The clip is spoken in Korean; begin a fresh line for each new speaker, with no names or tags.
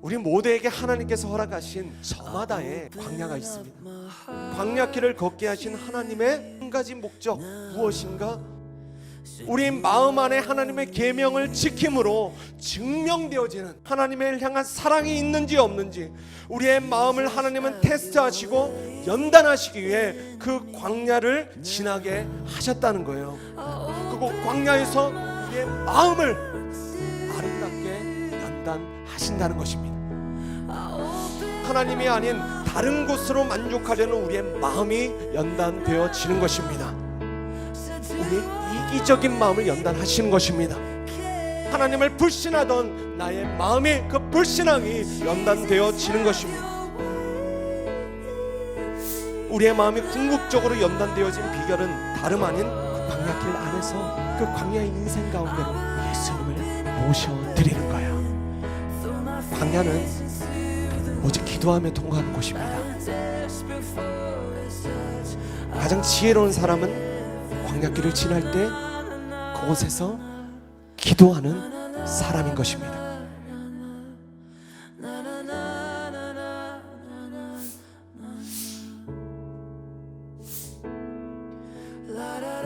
우리 모두에게 하나님께서 허락하신 저마다의 광야가 있습니다. 광야길을 걷게 하신 하나님의 한 가지 목적 무엇인가? 우리 마음 안에 하나님의 계명을 지킴으로 증명되어지는 하나님을 향한 사랑이 있는지 없는지 우리의 마음을 하나님은 테스트하시고 연단하시기 위해 그 광야를 지나게 하셨다는 거예요. 그리고 광야에서 우리의 마음을 아름답게 연단하신다는 것입니다. 하나님이 아닌 다른 곳으로 만족하려는 우리의 마음이 연단되어지는 것입니다. 우리의 이기적인 마음을 연단하시는 것입니다. 하나님을 불신하던 나의 마음이 그 불신앙이 연단되어지는 것입니다. 우리의 마음이 궁극적으로 연단되어진 비결은 다름 아닌 그 광야길 안에서 그 광야의 인생 가운데로 예수님을 모셔드리는 거야. 광야는 오직 기도하며 통과하는 곳입니다. 가장 지혜로운 사람은 광야길을 지날 때 그곳에서 기도하는 사람인 것입니다.
La da